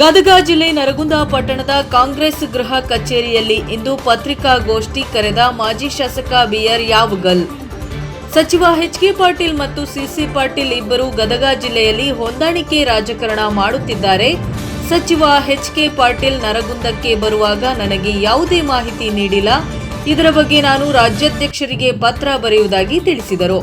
ಗದಗ ಜಿಲ್ಲೆ ನರಗುಂದ ಪಟ್ಟಣದ ಕಾಂಗ್ರೆಸ್ ಗೃಹ ಕಚೇರಿಯಲ್ಲಿ ಇಂದು ಪತ್ರಿಕಾಗೋಷ್ಠಿ ಕರೆದ ಮಾಜಿ ಶಾಸಕ ಬಿಆರ್ ಯಾವಗಲ್. ಸಚಿವ ಎಚ್ ಕೆ ಪಾಟೀಲ್ ಮತ್ತು ಸಿಸಿ ಪಾಟೀಲ್ ಇಬ್ಬರು ಗದಗ ಜಿಲ್ಲೆಯಲ್ಲಿ ಹೊಂದಾಣಿಕೆ ರಾಜಕಾರಣ ಮಾಡುತ್ತಿದ್ದಾರೆ. ಸಚಿವ ಎಚ್ ಕೆ ಪಾಟೀಲ್ ನರಗುಂದಕ್ಕೆ ಬರುವಾಗ ನನಗೆ ಯಾವುದೇ ಮಾಹಿತಿ ನೀಡಿಲ್ಲ. ಇದರ ಬಗ್ಗೆ ನಾನು ರಾಜ್ಯಾಧ್ಯಕ್ಷರಿಗೆ ಪತ್ರ ಬರೆಯುವುದಾಗಿ ತಿಳಿಸಿದರು.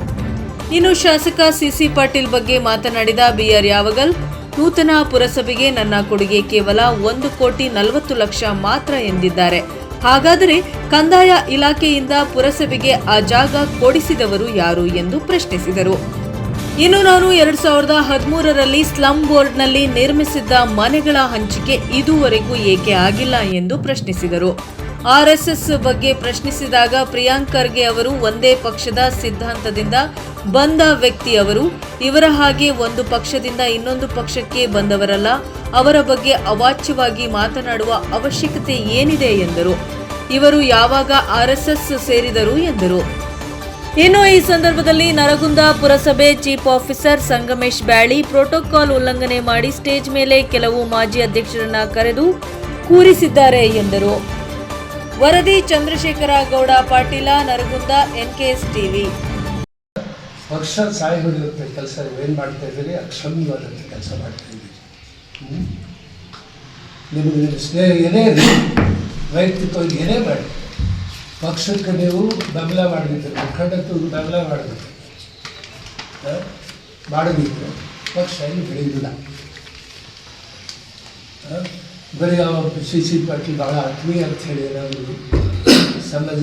ಇನ್ನು ಶಾಸಕ ಸಿಸಿ ಪಾಟೀಲ್ ಬಗ್ಗೆ ಮಾತನಾಡಿದ ಬಿಆರ್ ಯಾವಗಲ್ ನೂತನ ಪುರಸಭೆಗೆ ನನ್ನ ಕೊಡುಗೆ ಕೇವಲ ಒಂದು ಕೋಟಿ ನಲವತ್ತು ಲಕ್ಷ ಮಾತ್ರ ಎಂದಿದ್ದಾರೆ. ಹಾಗಾದರೆ ಕಂದಾಯ ಇಲಾಖೆಯಿಂದ ಪುರಸಭೆಗೆ ಆ ಜಾಗ ಕೊಡಿಸಿದವರು ಯಾರು ಎಂದು ಪ್ರಶ್ನಿಸಿದರು. ಇನ್ನು ನಾನು ಎರಡ್ ಸಾವಿರದ ಹದಿಮೂರರಲ್ಲಿ ಸ್ಲಂ ಬೋರ್ಡ್ನಲ್ಲಿ ನಿರ್ಮಿಸಿದ್ದ ಮನೆಗಳ ಹಂಚಿಕೆ ಇದುವರೆಗೂ ಏಕೆ ಆಗಿಲ್ಲ ಎಂದು ಪ್ರಶ್ನಿಸಿದರು. ಆರ್ಎಸ್ಎಸ್ ಬಗ್ಗೆ ಪ್ರಶ್ನಿಸಿದಾಗ ಪ್ರಿಯಾಂಕ್ ಖರ್ಗೆ ಅವರು ಒಂದೇ ಪಕ್ಷದ ಸಿದ್ಧಾಂತದಿಂದ ಬಂದ ವ್ಯಕ್ತಿ ಅವರು ಇವರ ಹಾಗೆ ಒಂದು ಪಕ್ಷದಿಂದ ಇನ್ನೊಂದು ಪಕ್ಷಕ್ಕೆ ಬಂದವರಲ್ಲ, ಅವರ ಬಗ್ಗೆ ಅವಾಚ್ಯವಾಗಿ ಮಾತನಾಡುವ ಅವಶ್ಯಕತೆ ಏನಿದೆ ಎಂದರು. ಇವರು ಯಾವಾಗ ಆರ್ಎಸ್ಎಸ್ ಸೇರಿದರು ಎಂದರು. ಇನ್ನು ಈ ಸಂದರ್ಭದಲ್ಲಿ ನರಗುಂದ ಪುರಸಭೆ ಚೀಫ್ ಆಫೀಸರ್ ಸಂಗಮೇಶ್ ಬ್ಯಾಳಿ ಪ್ರೋಟೋಕಾಲ್ ಉಲ್ಲಂಘನೆ ಮಾಡಿ ಸ್ಟೇಜ್ ಮೇಲೆ ಕೆಲವು ಮಾಜಿ ಅಧ್ಯಕ್ಷರನ್ನ ಕರೆದು ಕೂರಿಸಿದ್ದಾರೆ ಎಂದರು. ವರದಿ ಚಂದ್ರಶೇಖರ ಗೌಡ ಪಾಟೀಲ, ನರಗುಂದ ಎನ್ಕೆಎಸ್ ಟಿವಿ. ಪಕ್ಷ ಸಾಯಿ ಹೊಡೆಯುತ್ತೆ ಕೆಲಸ ಏನು ಮಾಡ್ತಾ ಇದ್ದೀರಿ? ಅಕ್ಷಮ್ಯವಾದಂಥ ಕೆಲಸ ಮಾಡ್ತಾ ಇದ್ದೀರಿ. ನಿಮಗೆ ನಿಮಗೆ ಸ್ನೇಹ ಏನೇ ಇರಲಿ, ವೈಯಕ್ತಿಕವಾಗಿ ಏನೇ ಮಾಡಿ, ಪಕ್ಷಕ್ಕೆ ನೀವು ಬೆಂಬಲ ಮಾಡದಿದ್ದರೆ ಮುಖಂಡತ್ವಕ್ಕೆ ಬೆಂಬಲ ಮಾಡಬೇಕು ಮಾಡಬೇಕು ಪಕ್ಷ ಏನು ಬೆಳೆಯುವುದಿಲ್ಲ. ಆ? ಬರೀ ಅವ ಸಿ ಸಿ ಪಾಟೀಲ್ ಭಾಳ ಆತ್ಮೀಯ ಅಂತ ಹೇಳಿ ಏನಾದರೂ ಸಮಾಜ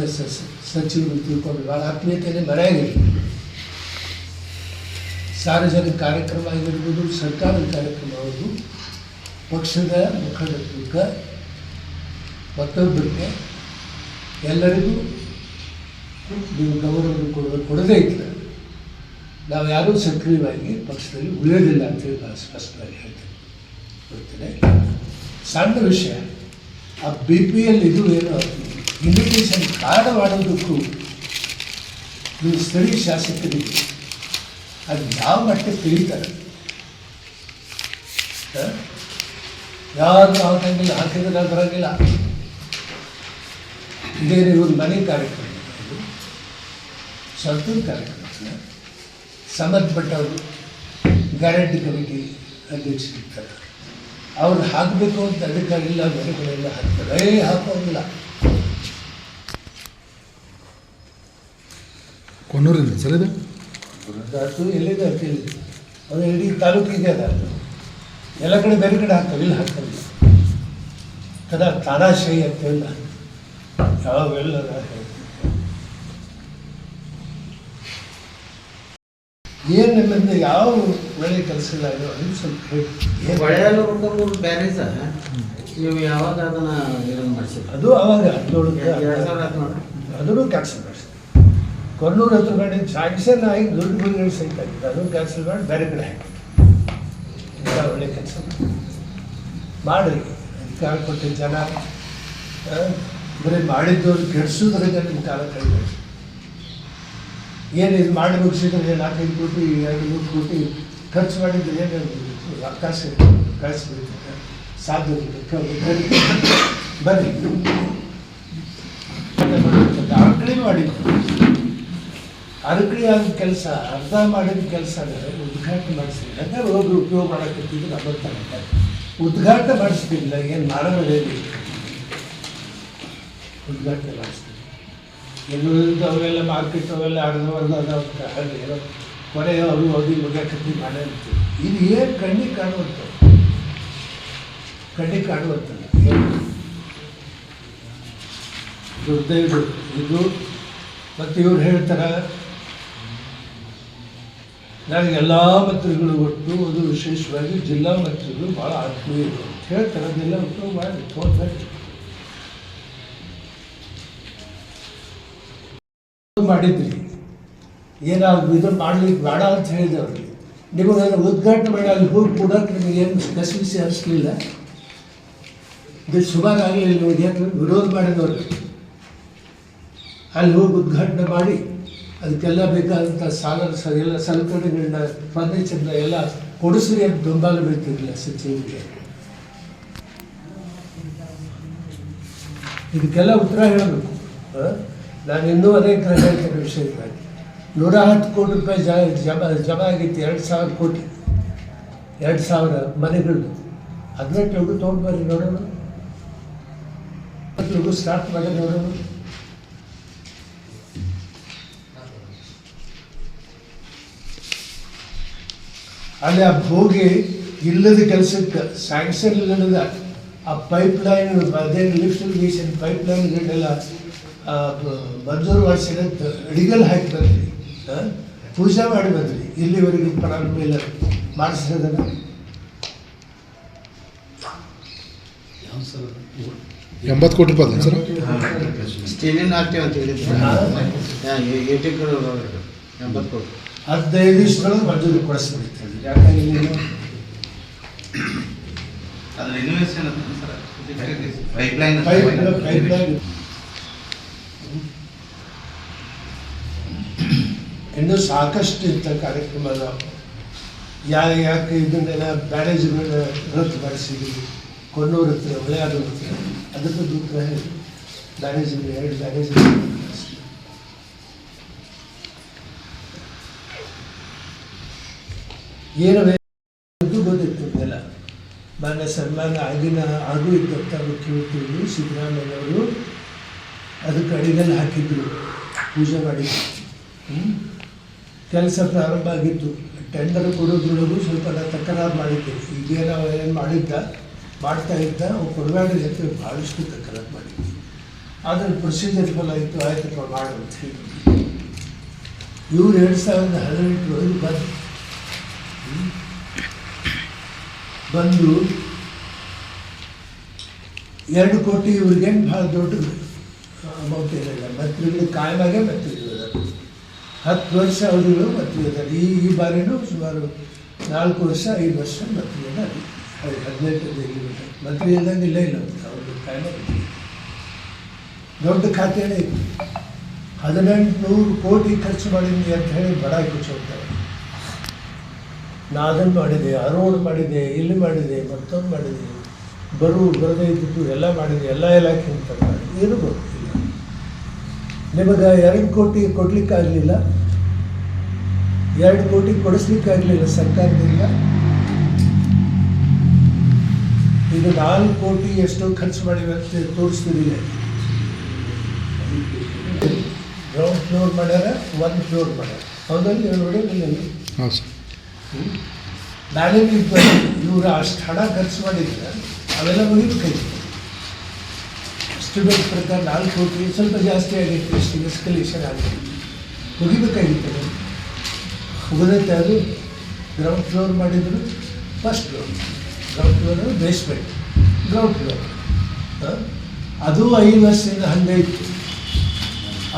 ಸಚಿವರು ತಿಳ್ಕೊಂಡು ಭಾಳ ಆತ್ಮೀಯತೆಯೇ ಮರೆಯಾಗಿಲ್ಲ ಸಾರ್ವಜನಿಕ ಕಾರ್ಯಕ್ರಮ ಆಗಿರ್ಬೋದು ಸರ್ಕಾರದ ಕಾರ್ಯಕ್ರಮ ಆಗೋದು ಪಕ್ಷದ ಮುಖಂಡತ್ವಕ್ಕೆ, ಮತ್ತೊಬ್ಬರಿಗೆ ಎಲ್ಲರಿಗೂ ನೀವು ಗೌರವ ಕೊಡೋದು, ಕೊಡದೇ ಇದ್ರೆ ನಾವು ಯಾರೂ ಸಕ್ರಿಯವಾಗಿ ಪಕ್ಷದಲ್ಲಿ ಉಳಿಯೋದಿಲ್ಲ ಅಂತೇಳಿ ನಾನು ಸ್ಪಷ್ಟವಾಗಿ ಹೇಳ್ತೀನಿ. ಸಣ್ಣ ವಿಷಯ. ಆ ಬಿ ಪಿ ಎಲ್ ಇದು ಏನು? ಇನ್ವಿಟೇಷನ್ ಕಾರ್ಡ್ ಮಾಡೋದಕ್ಕೂ ನೀವು ಸ್ಥಳೀಯ ಶಾಸಕರಿಗೆ ಅದು ಯಾವ ಮಟ್ಟಕ್ಕೆ ತಿಳಿತಾರೆ? ಯಾರು ಹಾಕಂಗಿಲ್ಲ, ಹಾಕಿದ್ರೆ ನಾನು ಬರೋಂಗಿಲ್ಲ. ಇದೇನಿರುವುದು ಮನೆ ಕಾರ್ಯಕ್ರಮ. ಸ್ವಂತದ ಕಾರ್ಯಕ್ರಮ ಸಂಬಂಧಪಟ್ಟವರು ಗ್ಯಾರಂಟಿ ಕಮಿಟಿ ಅಧ್ಯಕ್ಷರಿರ್ತಾರೆ ಅವ್ರು ಹಾಕಬೇಕು ಅಂತ ಅಧಿಕಾರಿಲ್ಲ ಮನೆಗಳೆಲ್ಲ ಹಾಕ್ತಾರೆ. ಏ, ಹಾಕೋಂಗಿಲ್ಲ. ಕೊನ್ನೂರಿಂದ ಸರ್ ಅದು ಎಲ್ಲಿದೆ ಅಂತ ಇಲ್ಲಿ ಅದು ಇಡೀ ತಾಲೂಕಿಗೆ ಅದ. ಎಲ್ಲ ಕಡೆ ಬೇರೆ ಕಡೆ ಹಾಕ್ತಾರೆ ಇಲ್ಲಿ ಹಾಕ್ತಾರೆ. ಕದ ತಾನಾಶಾಹಿ ಅಂತೆಲ್ಲ ಯಾವೆಲ್ಲ ಏನು ನಿಮ್ಮಿಂದ ಯಾವ ಒಳ್ಳೆ ಕೆಲಸ ಇಲ್ಲ ಅದು ಅದನ್ನ ಸ್ವಲ್ಪ ಹೇಳಿ. ಹೊಳೆಯಲ್ಲ ಹುಡ್ಕೊಂಡ್ಬಂದು ಬ್ಯಾರೇಜ ನೀವು ಯಾವಾಗ ಅದನ್ನ ಇದನ್ನು ಮಾಡಿಸಿದ್ರಿ? ಅದು ಅವಾಗ ಹದಿನೇಳು ಎರಡು ಸಾವಿರ ಹದಿನೇಳು. ಅದನ್ನು ಕ್ಯಾನ್ಸಲ್. ಕೊನ್ನೂರು ಹತ್ರ ಸಾಗಿಸೇ ನಾ ಈಗ ದುಡ್ಡು ಗುರಿಗಳು ಅದು ಅದನ್ನು ಕ್ಯಾನ್ಸಲ್ ಮಾಡಿ ಬೇರೆ ಕಡೆ ಹಾಕಿ. ಇಂಥ ಒಳ್ಳೆ ಕೆಲಸ. ಮಾಡಿ ಅಧಿಕಾರ ಕೊಟ್ಟಿದ್ದ ಜನ? ಬರೀ ಮಾಡಿದ್ದವ್ರು ಕೆಡಿಸೋದ್ರಿಂದ ನಿಮ್ಮ ಕಾಲ ಕಳೆದ ಏನು ಇದು ಮಾಡಿ ಮುಗಿಸಿದ್ರೆ ನಾಲ್ಕೈದು ಕೋಟಿ ಎರಡು ಮೂರು ಕೋಟಿ ಖರ್ಚು ಮಾಡಿದ್ರೆ ಏನು ಅವಕಾಶ ಕಳಿಸ್ಬಿಡ್ತಾರೆ ಸಾಧ್ಯ ಬನ್ನಿ. ಅರ್ಕಳಿ ಮಾಡಿದ್ದು. ಅರ್ಕಳಿ ಆದ ಕೆಲಸ? ಅರ್ಧ ಮಾಡಿದ ಕೆಲಸ ಉದ್ಘಾಟನೆ ಮಾಡಿಸಿಲ್ಲ ಅಂದರೆ ಹೋಗಿ ಉಪಯೋಗ ಮಾಡಕತ್ತಿದ್ದು ನಮ್ಮಂತಾನೆ ಉದ್ಘಾಟನೆ ಮಾಡಿಸ್ತಿಲ್ಲ ಏನು ಮಾಡೋದೇ ಹೇಳಿ? ಉದ್ಘಾಟನೆ ಮಾಡಿಸ್ತೀವಿ ಎಲ್ಲರಿಂದ ಅವೆಲ್ಲ ಮಾರ್ಕೆಟ್ ಅವೆಲ್ಲ ಅರ್ಧವರ್ಧ ಅದಾವ ಅಂತ ಹೇಳಿ ಏನೋ ಕೊನೆ ಅವರು ಹೋಗಿ ಉದ್ಘಾಟಿ ಮಾಡೇ ಅಂತೀವಿ ಇದು ಏನು ಕಣ್ಣಿಗೆ ಕಾಣುವಂಥ ಕಣ್ಣಿಗೆ ಕಾಣುವಂಥದ್ದು. ದುರ್ದೈವ, ಇದು. ಮತ್ತು ಇವ್ರು ಹೇಳ್ತಾರೆ ನನಗೆ ಎಲ್ಲ ಮಂತ್ರಿಗಳು ಒಟ್ಟು ಅದು ವಿಶೇಷವಾಗಿ ಜಿಲ್ಲಾ ಮಂತ್ರಿಗಳು ಭಾಳ ಆತ್ಮೀಯರು ಹೇಳ್ತಾರೆ. ಅದೆಲ್ಲ ಒಟ್ಟು ಮಾಡಿ ತೋರ್ಬೇಕು ಮಾಡಿದ್ರಿ. ಏನಾದ್ರು ಇದು ಮಾಡ್ಲಿಕ್ಕೆ ಬೇಡ ಅಂತ ಹೇಳಿದವ್ರಿಗೆ ನಿಮಗೆ ಅದನ್ನು ಉದ್ಘಾಟನೆ ಮಾಡಿ ಅಲ್ಲಿ ಹೋಗಿ ಕೂಡ ನಿಮಗೆ ಏನು ಕಸಿವಿಸಿ ಅನಿಸ್ಲಿಲ್ಲ. ಇದು ಸುಮಾರು ಆಗಲಿಲ್ಲ ಯಾಕಂದ್ರೆ ವಿರೋಧ ಮಾಡಿದವ್ರಿಗೆ ಅಲ್ಲಿ ಹೋಗಿ ಉದ್ಘಾಟನೆ ಮಾಡಿ ಅದಕ್ಕೆಲ್ಲ ಬೇಕಾದಂಥ ಸಾಲ ಎಲ್ಲ ಸಲಕರಣೆಗಳನ್ನ ಫರ್ನಿಚರ್ನ ಎಲ್ಲ ಕೊಡಿಸ್ರಿ ಅಂತ ಬೆಂಬಲ ಬೀಳ್ತಿರಲಿಲ್ಲ ಸಚಿವರಿಗೆ ಇದಕ್ಕೆಲ್ಲ ಉತ್ತರ ಹೇಳಬೇಕು. ನಾನು ಇನ್ನೂ ಅನೇಕ ಹೇಳ್ತೇನೆ ವಿಷಯವಾಗಿ ನೂರ ಹತ್ತು ಕೋಟಿ ರೂಪಾಯಿ ಜಾ ಜಮಾ ಜಮಾ ಆಗಿತ್ತು ಎರಡು ಸಾವಿರ ಕೋಟಿ. ಎರಡು ಸಾವಿರ ಮನೆಗಳು ಹದಿನೆಂಟು ತೊಗೊಂಡು ಬರ್ರಿ ನೋಡೋಣ. ಸ್ಟಾರ್ಟ್ ಮಾಡಿ ನೋಡೋಣ. ಅಲ್ಲಿ ಆ ಭೋಗಿ ಇಲ್ಲದ ಕೆಲಸಕ್ಕೆ ಸ್ಯಾಂಕ್ಷನ್ ಇಲ್ಲದ ಆ ಪೈಪ್ ಲೈನ್ ಅದೇನು ಲಿಫ್ಟ್ ಇರಿಗೇಷನ್ ಪೈಪ್ ಲೈನ್ಗಳೆಲ್ಲ ಮಂಜೂರು ಮಾಡಿಸಿದಂತ ಅಡಿಗಲ್ ಹಾಕಿ ಬಂದ್ರಿ? ಪೂಜೆ ಮಾಡಿ ಬಂದ್ರಿ ಇಲ್ಲಿವರೆಗೂ ಪ್ರಾಬ್ಲಮ್ ಇಲ್ಲ ಮಾಡಿಸಿದ ಎಂಬತ್ತು ಕೋಟಿ ರೂಪಾಯಿ ಸರ್? ಸ್ಟೀಲಿನ ಆಗ್ತೀವಿ ಅಂತ ಹೇಳಿದ್ರು. ಎಂಬತ್ತು ಕೋಟಿ. ಹದಿನೈದು ದಿವಸದೊಳಗೆ ಮಂಜೂರಿ ಕೊಡಿಸ್ಬಿಡುತ್ತೆ ಯಾಕಂದ್ರೆ ನೀವು ಅದು ರಿನೋವೇಷನ್ ಅಂತ sir pipeline pipe pipeline ಇನ್ನೂ ಸಾಕಷ್ಟು ಇಂಥ ಕಾರ್ಯಕ್ರಮ ಯಾರು ಯಾ ಯಾಕೆ ಇದನ್ನೆಲ್ಲ ಬ್ಯಾರೇಜ್ಗಳನ್ನ ರದ್ದುಪಡಿಸಿದ್ವಿ. ಕೊನ್ನೂರು ಹತ್ರ ಹತ್ರ. ಅದಕ್ಕೆ ದುಃಖ ಹೇಳಿ ಬ್ಯಾರೇಜ್ ಎರಡು ಬ್ಯಾರೇಜ್ ಏನು ಬೇಕು ಎಲ್ಲ ಮಾನ್ಯ ಸನ್ಮಾನ ಆಗಿನ ಆಗು ಇದ್ದಂಥ ಮುಖ್ಯಮಂತ್ರಿಗಳು ಸಿದ್ದರಾಮಯ್ಯವರು ಅದಕ್ಕೆ ಅಡಿಗೆಲ್ಲ ಹಾಕಿದ್ರು, ಪೂಜೆ ಹ್ಮ್? ಕೆಲಸ ಪ್ರಾರಂಭ ಆಗಿತ್ತು. ಟೆಂಡರ್ ಕೊಡೋದ್ರೊಳಗೂ ಸ್ವಲ್ಪ ತಕರಾರು ಮಾಡಿದ್ದೆ. ಈಗ ನಾವು ಏನು ಮಾಡಿದ್ದ, ಮಾಡ್ತಾ ಇದ್ದ ಅವ್ರು ಕೊಡಬೇಡ್ರಿ ಅಂತ ಭಾಳಷ್ಟು ತಕರಾರು ಮಾಡಿದ್ವಿ ಆದರೆ ಪ್ರೊಸೀಜರ್ ಫಲ ಇತ್ತು ಆಯ್ತು ಮಾಡು ಹೇಳಿ ಇವ್ರು ಎರಡು ಸಾವಿರದ ಹದಿನೆಂಟರೊಳಗೆ ಬಂದು? ಬಂದು ಎರಡು ಕೋಟಿ ಇವ್ರಿಗೇನು ಭಾಳ ದೊಡ್ಡ ಅಮೌಂಟ್ ಇರಲಿಲ್ಲ ಮಂತ್ರಿಗಳು ಕಾಯಮಾಗೆ ಅದಾರ ಹತ್ತು ವರ್ಷ ಅವಧಿಗಳು ಮಂತ್ರಿ ಅದಾರ ಈ ಈ ಬಾರಿನೂ ಸುಮಾರು ನಾಲ್ಕು ವರ್ಷ, ಐದು ವರ್ಷ ಮಂತ್ರಿ ಅದು ಹದಿನೆಂಟು ಮಂತ್ರಿ ಇಲ್ದಂಗೆ ಇಲ್ಲೇ ಇಲ್ಲ. ಅವ್ರದ್ದು ಕಾಯಮ ದೊಡ್ಡ ಖಾತೆಯೇ ಇತ್ತು ಹದಿನೆಂಟು ನೂರು ಕೋಟಿ ಖರ್ಚು ಮಾಡಿದ್ವಿ ಅಂತ ಹೇಳಿ ಬಡ ಕುಚ್ಚೋಗ್ತಾರೆ ನಾ ಅದನ್ನು ಮಾಡಿದೆ ಆ ಮಾಡಿದೆ, ಇಲ್ಲಿ ಮಾಡಿದೆ, ಮತ್ತೊಂದು ಮಾಡಿದೆ, ಬರು, ಬರದೇ ಇದ್ದಿದ್ದು ಎಲ್ಲ ಮಾಡಿದೆ, ಎಲ್ಲ ಇಲಾಖೆ ಅಂತ ಏನು ಗೊತ್ತಿಲ್ಲ. ನಿಮಗೆ ಎರಡು ಕೋಟಿ ಕೊಡಲಿಕ್ಕಾಗಲಿಲ್ಲ? ಎರಡು ಕೋಟಿ ಕೊಡಿಸ್ಲಿಕ್ಕಾಗಲಿಲ್ಲ ಸರ್ಕಾರದಿಂದ? ಈಗ ನಾಲ್ಕು ಕೋಟಿ ಎಷ್ಟು ಖರ್ಚು ಮಾಡಿವೆ ಅಂತ ತೋರಿಸ್ತಿರಲಿಲ್ಲ ಗ್ರೌಂಡ್ ಫ್ಲೋರ್ ಮಾಡ್ಯಾರ ಒಂದು ಫ್ಲೋರ್ ಮಾಡ್ಯಾರ. ಹೌದಲ್ಲಿ ನೋಡಿ ಹಾಂ ಸರ್. ನಾನೇನು ಇವರು ಅಷ್ಟು ಹಣ ಖರ್ಚು ಮಾಡಿದ್ರೆ ಅವೆಲ್ಲ ಮುಗಿಬೇಕಾಗಿತ್ತು ಎಸ್ಟಿಮೇಟ್ ಪ್ರಕಾರ ನಾಲ್ಕು ಕೋಟಿ, ಸ್ವಲ್ಪ ಜಾಸ್ತಿ ಆಗಿತ್ತು ಎಷ್ಟು ಎಸ್ಕಲೇಷನ್ ಆಗುತ್ತೆ ಮುಗಿಬೇಕಾಗಿತ್ತು. ಮುಗಿದೈತೆ ಅದು ಗ್ರೌಂಡ್ ಫ್ಲೋರ್ ಮಾಡಿದ್ರು first floor ground floor basement ground floor ಅದು ಐದು ವರ್ಷದಿಂದ ಹಂಗೆ ಇತ್ತು.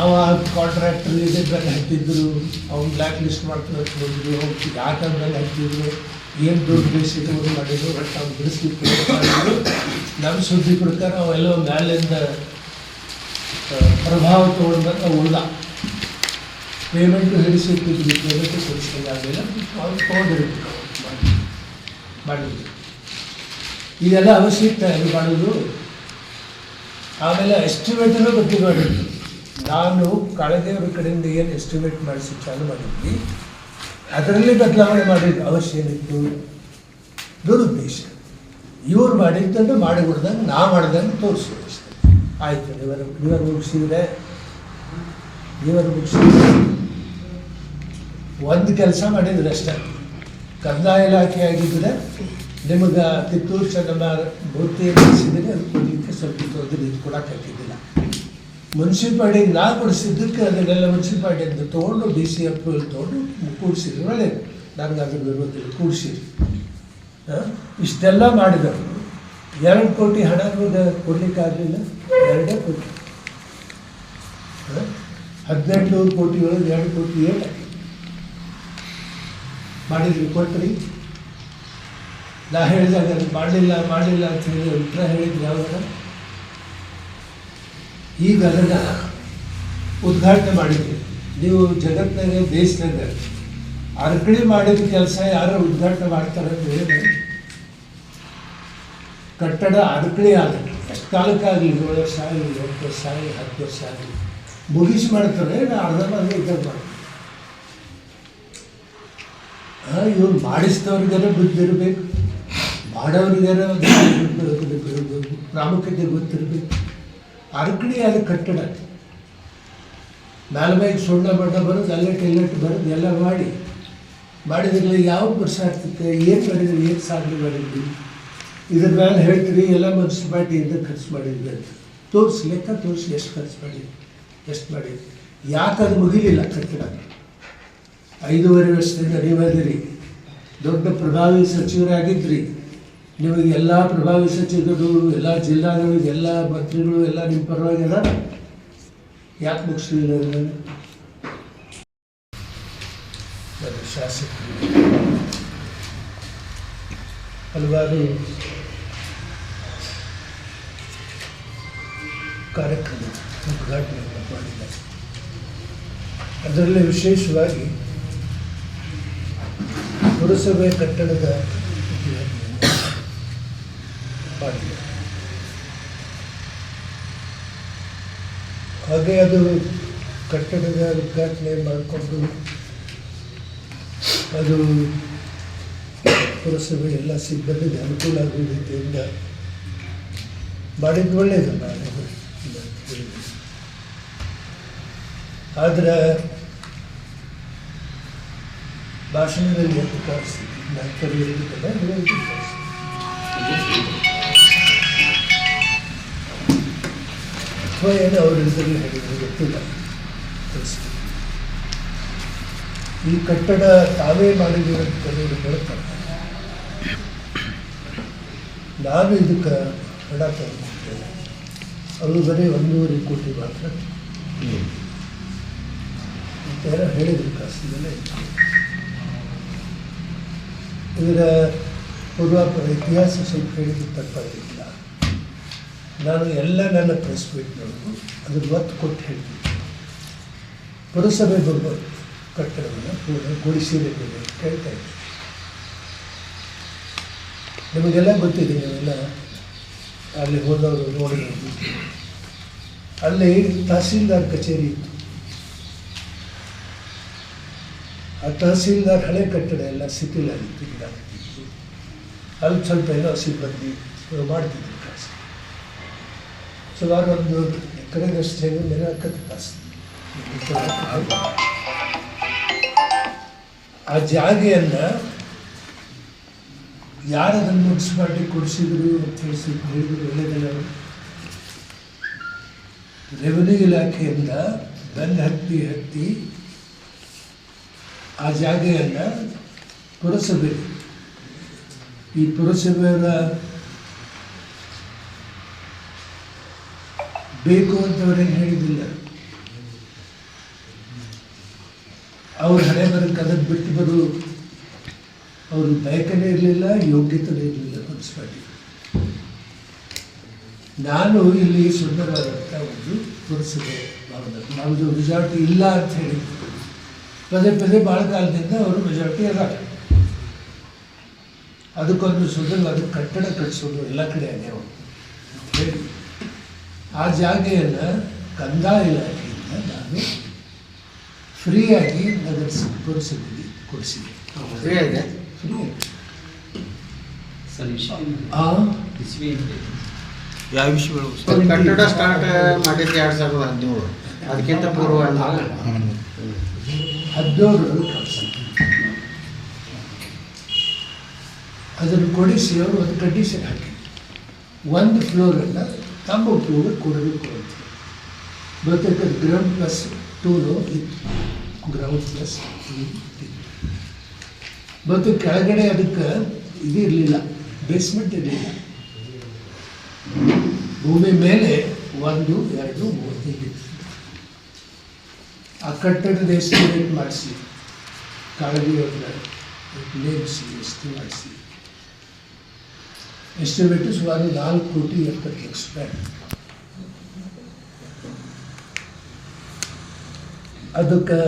ಅವ ಕಾಂಟ್ರಾಕ್ಟರ್ ಇದೆ ಮೇಲೆ ಹತ್ತಿದ್ರು, ಅವ್ನು ಬ್ಲ್ಯಾಕ್ ಲಿಸ್ಟ್ ಮಾಡ್ಕೊಂಡು ಬಂದರು, ಅವ್ನು ಯಾಕೆ ಮೇಲೆ ಹತ್ತಿದ್ರು. ಏನು ದುಡ್ಡು ಬೇಸಿಟ್ಟು ಮಾಡಿದ್ರು ಬಟ್ ಅವ್ನು ಬಿಡಿಸ್ಲಿಕ್ಕೆ ಮಾಡಿದ್ರು. ನಮ್ಮ ಸುದ್ದಿ ಪ್ರಕಾರ ಅವೆಲ್ಲ ಮ್ಯಾಲಿಂದ ಪ್ರಭಾವ ತೊಗೊಂಡ್ಬಂದು ಉಳ್ದ ಪೇಮೆಂಟು ಹಿಡಿಸಿಟ್ಟಿದ್ವಿ ಪೇಮೆಂಟ್ ಕೊಡಿಸ್ಲಿಲ್ಲ ಆಗಲಿಲ್ಲ ಅವ್ನು ತೊಗೊಂಡಿರ್ಬೇಕು ಮಾಡಿದ್ರು. ಇದೆಲ್ಲ ಅವಶ್ಯಕತೆ ಮಾಡೋದು ಆಮೇಲೆ ಎಸ್ಟಿಮೇಟನ್ನು ಬಗ್ಗೆ ಮಾಡಿದ್ರು. ನಾನು ಕಾಳದೇವ್ರ ಕಡೆಯಿಂದ ಏನು ಎಸ್ಟಿಮೇಟ್ ಮಾಡಿಸಿ ಚಾಲು ಮಾಡಿದ್ವಿ, ಅದರಲ್ಲಿ ಬದಲಾವಣೆ ಮಾಡಿದ ಅವಶ್ಯ ಏನಿತ್ತು? ದುರುದ್ದೇಶ. ಇವ್ರು ಮಾಡಿದ್ದನ್ನು ಮಾಡಿಬಿಡ್ದಂಗೆ ನಾ ಮಾಡ್ದಂಗೆ ತೋರಿಸೋದು ಅಷ್ಟೇ. ಆಯಿತು, ಇವರು ಇವರು ಮುಗಿಸಿದ್ರೆ ಇವರು ಮುಗಿಸಿದ್ರೆ ಒಂದು ಕೆಲಸ ಮಾಡಿದ್ರೆ ಅಷ್ಟೇ. ಕಂದಾಯ ಇಲಾಖೆ ಆಗಿದ್ರೆ ನಿಮಗೆ ಕಿತ್ತೂರು ಚೆನ್ನಮ್ಮ ಮೂರ್ತಿ ಮಾಡಿಸಿದ್ರೆ ಅದು ಕೊಡಲಿಕ್ಕೆ ಸ್ವಲ್ಪ ಇದು ಕೊಡಕ್ಕೆ ಹಾಕಿದ್ದಿಲ್ಲ ಮುನ್ಸಿಪಾಲ್ಟಿಗೆ ನಾ ಕೊಡಿಸಿದ್ದಕ್ಕೆ ಅದನ್ನೆಲ್ಲ ಮುನ್ಸಿಪಾಲ್ಟಿಯಿಂದ ತೊಗೊಂಡು ಡಿ ಸಿ ಅಪ್ರೂವಲ್ ತೊಗೊಂಡು ಕೂಡಿಸಿದ್ರು. ಒಳ್ಳೇದು. ನನಗೆ ಅದ್ರ ವಿರೋಧ ಕೂಡಿಸಿರಿ ಇಷ್ಟೆಲ್ಲ ಮಾಡಿದವರು ಎರಡು ಕೋಟಿ ಹಣ ಕೊಡಲಿಕ್ಕಾಗಲಿಲ್ಲ ಎರಡೇ ಕೋಟಿ? ಹದಿನೆಂಟು ಕೋಟಿ ಒಳಗೆ ಎರಡು ಕೋಟಿ ಏನು ಮಾಡಿದ್ರು ಕೊಟ್ರಿ. ನಾ ಹೇಳಿದಾಗ ಮಾಡಲಿಲ್ಲ ಮಾಡಲಿಲ್ಲ ಅಂತ ಹೇಳಿ ಉತ್ತರ ಹೇಳಿದ್ರು ಯಾವಾಗ? ಈಗ ಅದನ್ನು ಉದ್ಘಾಟನೆ ಮಾಡಿದ್ರಿ ನೀವು ಜಗತ್ತಿನಾಗೆ ದೇಶದಾಗ ಅರ್ಕಳಿ ಮಾಡಿದ ಕೆಲಸ ಯಾರು ಉದ್ಘಾಟನೆ ಮಾಡ್ತಾರೆ ಅಂತ ಹೇಳಿದ್ರೆ ಕಟ್ಟಡ ಅರ್ಕಳಿ ಆಗಲಿ ಎಷ್ಟು ಕಾಲಕ್ಕಾಗಲಿ ಏಳು ವರ್ಷ ಆಗಲಿ, ಎಂಟು ವರ್ಷ ಆಗಲಿ, ಹತ್ತು ವರ್ಷ ಆಗಲಿ. ಮುಗಿಸಿ ಮಾಡ್ತಾರೆ ನಾ ಅರ್ಧ ಮಾಡಿ ಮಾಡ್ತಾರೆ. ಹಾಂ ಇವ್ರು ಮಾಡಿಸಿದವ್ರಿಗೆಲ್ಲ ಬುದ್ಧಿ ಮಾಡೋರಿಗೆಲ್ಲ ಪ್ರಾಮುಖ್ಯತೆ ಗೊತ್ತಿರಬೇಕು. ಅರ್ಕಡಿ ಅದು ಕಟ್ಟಡ. ಮೇಲ್ಮೈಗೆ ಸುಣ್ಣ ಬಣ್ಣ ಬರೋದು, ಅಲ್ಲೇ ಟೈಲೆಟ್ ಬರೋದು, ಎಲ್ಲ ಮಾಡಿ. ಮಾಡಿದ್ರೆ ಯಾವ ಪುರುಷ ಆಗ್ತೈತೆ ಏನು ಮಾಡಿದ್ರು, ಏನು ಸಾಧನೆ ಮಾಡಿದ್ರಿ? ಇದ್ರ ಮೇಲೆ ಹೇಳ್ತೀರಿ, ಎಲ್ಲ ಮುನ್ಸಿಪಾಲ್ಟಿಯಿಂದ ಖರ್ಚು ಮಾಡಿದ್ವಿ ಅಂತ. ತೋರಿಸಿ, ಲೆಕ್ಕ ತೋರಿಸಿ ಎಷ್ಟು ಖರ್ಚು ಮಾಡಿ, ಎಷ್ಟು ಮಾಡಿ. ಯಾಕೆ ಅದು ಮುಗಿಲಿಲ್ಲ ಕಟ್ಟಡ? ಐದೂವರೆ ವರ್ಷದಿಂದ ನೀವದಿರಿ ದೊಡ್ಡ ಪ್ರಭಾವಿ ಸಚಿವರಾಗಿದ್ರಿ. ನಿಮಗೆ ಎಲ್ಲ ಪ್ರಭಾವಿ ಸಚಿವರು ಎಲ್ಲ ಜಿಲ್ಲಾಗಳಿಗೆ ಎಲ್ಲ ಮಂತ್ರಿಗಳು, ಎಲ್ಲ ನಿಮ್ಮ ಪರವಾಗಿ ಅದ ಯಾಕೆ ಮುಗಿಸ್ಲಿಲ್ಲ ಶಾಸಕರು. ಹಲವಾರು ಕಾರ್ಯಕ್ರಮ ಉದ್ಘಾಟನೆಯನ್ನು ಮಾಡಿದ್ದಾರೆ. ಅದರಲ್ಲಿ ವಿಶೇಷವಾಗಿ ಪುರಸಭೆ ಕಟ್ಟಡದ ಮಾಡಿದ್ದಾರೆ ಹಾಗೆ ಅದು ಕಟ್ಟಡದ ಉದ್ಘಾಟನೆ ಮಾಡಿಕೊಂಡು ಅದು ಪುರಸಭೆ ಎಲ್ಲ ಸಿಬ್ಬಂದಿಗೆ ಅನುಕೂಲ ಆಗುವ ರೀತಿಯಿಂದ ಮಾಡಿದ್ದು ಒಳ್ಳೆಯದಲ್ಲ. ಆದ್ರೆ ಭಾಷಣದಲ್ಲಿ ಅದು ಕಾಣಿಸ್ತಿದೆ ನಾನು ಕರೆಯುವುದಿಲ್ಲ ಅಥವಾ ಏನು ಅವರು ಹೇಳಿದ್ರು ಗೊತ್ತಿಲ್ಲ ಈ ಕಟ್ಟಡ ತಾವೇ ಕೆಲವರು ಹೇಳ್ತಾರೆ. ನಾನು ಇದಕ್ಕೆ ಹಣ ತಂದಿದ್ದೇನೆ ಅದು ಬರೀ ಒಂದೂವರೆ ಕೋಟಿ ಮಾತ್ರ. ಅಂತೆಲ್ಲ ಹೇಳಿದ್ರು ಕಾಸಿನಲ್ಲೇ ಇದರ ಪೂರ್ವಾಪರ ಇತಿಹಾಸ ಸ್ವಲ್ಪ ಹೇಳಿದ್ದು ತಪ್ಪಾಗಿಲ್ಲ ನಾನು ಎಲ್ಲ ನನ್ನ ಪ್ರೆಸ್ ಮೀಟ್ನೊಳಗೂ ಅದ್ರ ಒತ್ತು ಕೊಟ್ಟು ಹೇಳ್ತೀನಿ. ಪುರಸಭೆ ಬರುವ ಕಟ್ಟಡವನ್ನು ಪೂರ್ಣ ಗುಡಿಸಿರಲಿದೆ ಅಂತ ಹೇಳ್ತಾ ಇದ್ದೀನಿ ನಿಮಗೆಲ್ಲ ಗೊತ್ತಿದೆ, ನೀವೆಲ್ಲ ಅಲ್ಲಿ ಹೋದವರು ನೋಡಿರೋದು ಅಲ್ಲಿ ತಹಸೀಲ್ದಾರ್ ಕಚೇರಿ ಇತ್ತು. ಆ ತಹಸೀಲ್ದಾರ್ ಹಳೆ ಕಟ್ಟಡ ಎಲ್ಲ ಸಿಟಿಲಾಗಿತ್ತು ಅಲ್ಲಿ ಸ್ವಲ್ಪ ಎಲ್ಲ ಸಿಬ್ಬಂದಿ ಮಾಡ್ತಿದ್ರು. ಸುಮಾರು ಒಂದು ಎಕರೆದಷ್ಟು ಜಾಗ ಮೇಲೆ ಆ ಜಾಗೆಯನ್ನು ಯಾರು ಅದನ್ನು ಮುನ್ಸಿಪಾಲ್ಟಿ ಕೊಡಿಸಿದ್ರು ಅಂತ ತಿಳಿಸಿ ಹೇಳಿದ್ರು ಒಳ್ಳೆಯದಿಲ್ಲ ರೆವಿನ್ಯೂ ಇಲಾಖೆಯಿಂದ ಬೆನ್ನು ಹತ್ತಿ ಹತ್ತಿ ಆ ಜಾಗೆಯನ್ನು ಪುರಸಭೆ ಈ ಪುರಸಭೆಯವರ ಬೇಕು ಅಂತವ್ರೇನು ಹೇಳಿದ್ದಿಲ್ಲ. ಅವ್ರು ಹಳೆ ಬರಕ್ಕೆ ಅದನ್ನು ಬಿಟ್ಟು ಬರು ಅವ್ರ ಬಯಕನೇ ಇರಲಿಲ್ಲ, ಯೋಗ್ಯತೆನೇ ಇರಲಿಲ್ಲ ಮುನ್ಸಿಪಾಲಿಟಿ. ನಾನು ಇಲ್ಲಿ ಸುಂದರವಾದಂಥ ಒಂದು ಪುರಸಭೆ ಭಾವನೆ ನಮ್ಮದು ಮೆಜಾರಿಟಿ ಇಲ್ಲ ಅಂತ ಹೇಳಿ ಪದೇ ಪದೇ ಭಾಳ ಕಾಲದಿಂದ ಅವರು ಮೆಜಾರಿಟಿ ಅಲ್ಲ ಅದಕ್ಕೊಂದು ಸುಂದರವಾದ ಕಟ್ಟಡ ಕಟ್ಟಿಸೋದು ಎಲ್ಲ ಕಡೆ ಆಗ್ಯಾವ ಅಂತ ಹೇಳಿ. ಆ ಜಾಗೆಯನ್ನು ಕಂದಾಯ ಇಲಾಖೆಯಿಂದ ನಾನು ಫ್ರೀಯಾಗಿ ನಗರ ಸ- ಪುರಸಭೆಗೆ ಕೊಡಿಸಿದೆ. ಫ್ರೀ ಇದೆ ಫ್ರೀ ಸರ್ ವಿಷಯ ಆ? ಯಾವ ವಿಷಯಗಳು? ಕಟ್ಟಡ ಸ್ಟಾರ್ಟ್ ಮಾಡಿದ್ದು ಎರಡು ಸಾವಿರದ ಹದಿನೇಳು. ಅದಕ್ಕಿಂತ ಪೂರ್ವ ಹದಿನೇಳು ಅದನ್ನು ಕೊಡಿಸಿ ಅವರು ಒಂದು ಕಂಡೀಷನ್ ಹಾಕಿ. ಒಂದು ಫ್ಲೋರನ್ನು ತಮ್ಮ ಕೂಡ ಕೊಡಬೇಕು ಅಂತ ಬಹುತೇಕ ಗ್ರೌಂಡ್ ಪ್ಲಸ್ ಟೂನು ಇತ್ತು. ಗ್ರೌಂಡ್ ಪ್ಲಸ್ ಇತ್ತು. ಮತ್ತು ಕೆಳಗಡೆ ಅದಕ್ಕೆ ಇದು ಇರಲಿಲ್ಲ. ಬೇಸ್ಮೆಂಟ್ ಇರಲಿಲ್ಲ. ಭೂಮಿ ಮೇಲೆ ಒಂದು, ಎರಡು, ಮೂರು ಹೀಗಿತ್ತು ಆ ಕಟ್ಟಡದ ಎಸ್ಟಿಮೇಟ್ ಮಾಡಿಸಿ? ಕಾಳಜಿಯವ್ರನ್ನ ನೇಮಿಸಿ ಎಷ್ಟು ಮಾಡಿಸಿ. ಎಸ್ಟಿಮೇಟು ಸುಮಾರು ನಾಲ್ಕು ಕೋಟಿ ಎಪ್ಪತ್ತು ಲಕ್ಷ ಅದಕ್ಕೆ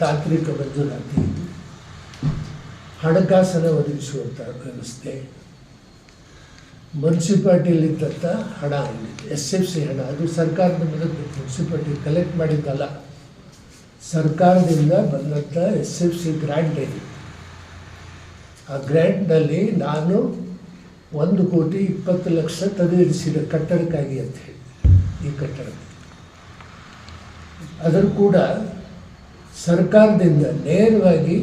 ತಾಂತ್ರಿಕ ಮಂಜೂರಾತಿ ಹಣಕಾಸನ್ನು ಒದಗಿಸುವಂಥ ವ್ಯವಸ್ಥೆ. ಮುನ್ಸಿಪಾಲ್ಟಿಯಲ್ಲಿದ್ದಂಥ ಹಣ ಎಸ್ ಎಫ್ ಸಿ ಹಣ. ಅದು ಸರ್ಕಾರದ ಮೂಲಕ ಮುನ್ಸಿಪಾಲ್ಟಿ ಕಲೆಕ್ಟ್ ಮಾಡಿದ್ದಲ್ಲ. ಸರ್ಕಾರದಿಂದ ಬಂದಂಥ ಎಸ್ ಎಫ್ ಸಿ ಗ್ರ್ಯಾಂಟ್ ಇದೆ. ಆ ಗ್ರ್ಯಾಂಟ್ನಲ್ಲಿ ನಾನು ಒಂದು ಕೋಟಿ ಇಪ್ಪತ್ತು ಲಕ್ಷ ತೆಗೆದಿಡಿಸಿದ ಕಟ್ಟಡಕ್ಕಾಗಿ ಅಂತ ಹೇಳಿ, ಈ ಕಟ್ಟಡ ಅದರ ಕೂಡ ಸರ್ಕಾರದಿಂದ ನೇರವಾಗಿ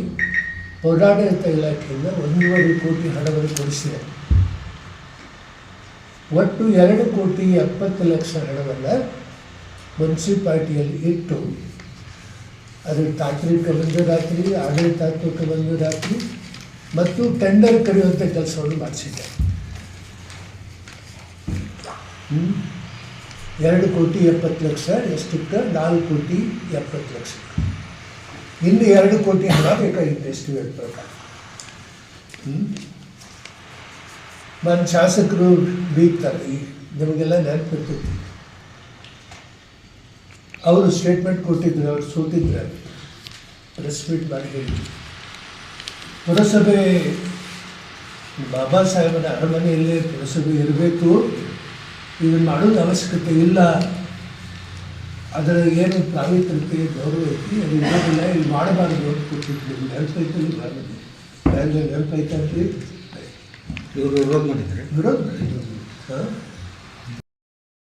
ಪೌರಾಡಳಿತ ಇಲಾಖೆಯಿಂದ ಒಂದೂವರೆ ಕೋಟಿ ಹಣವನ್ನು ಕೊಡಿಸಿದೆ. ಒಟ್ಟು ಎರಡು ಕೋಟಿ ಎಪ್ಪತ್ತು ಲಕ್ಷ ಹಣವನ್ನು ಮುನ್ಸಿಪಾಲ್ಟಿಯಲ್ಲಿ ಇಟ್ಟು ಅದರ ತಾಂತ್ರಿಕ ರಾತ್ರಿ ಆಡಳಿತಾತ್ಮಕ ಮಂಜೂರಾತಿ ಮತ್ತು ಟೆಂಡರ್ ಕರೆಯುವಂಥ ಕೆಲಸವನ್ನು ಮಾಡಿಸಿದ್ದೆ? ಎರಡು ಕೋಟಿ ಎಪ್ಪತ್ತು ಲಕ್ಷ ಎಷ್ಟಕ್ಕೆ ನಾಲ್ಕು ಕೋಟಿ ಎಪ್ಪತ್ತು ಲಕ್ಷ. ಇನ್ನು ಎರಡು ಕೋಟಿ ಹಣ ಬೇಕಾಗಿತ್ತು ಎಸ್ಟಿಮೇಟ್ ಪ್ರಕಾರ? ನನ್ನ ಶಾಸಕರು ಬೀಗ್ತಾರೆ, ಈ ನಿಮಗೆಲ್ಲ ನೆನಪಿರ್ತೈತಿ. ಅವರು ಸ್ಟೇಟ್ಮೆಂಟ್ ಕೊಟ್ಟಿದ್ರು, ಅವರು ಸೋತಿದ್ರು, ಪ್ರೆಸ್ ಮೀಟ್ ಮಾಡಿ ಹೇಳಿ ಪುರಸಭೆ ಬಾಬಾ ಸಾಹೇಬನ ಅರಮನೆಯಲ್ಲಿ ಪುರಸಭೆ ಇರಬೇಕು. ಇದನ್ನು ಮಾಡೋದು ಅವಶ್ಯಕತೆ ಇಲ್ಲ. ಅದರ ಏನು ಪಾವಿತ್ರತೆ ಗೌರವ ಐತಿ ಅದು ಇರೋದಿಲ್ಲ. ಇಲ್ಲಿ ಮಾಡಬಾರ್ದು ಅಂತ ಕೊಟ್ಟಿದ್ರು ಬಾರದು ಬ್ಯಾಂಕ್ ನೆನಪೈತಾ ಇವರು ವಿರೋಧ ಮಾಡಿದ್ದಾರೆ. ವಿರೋಧ ಮಾಡಿದ್ರು ಹಾಂ?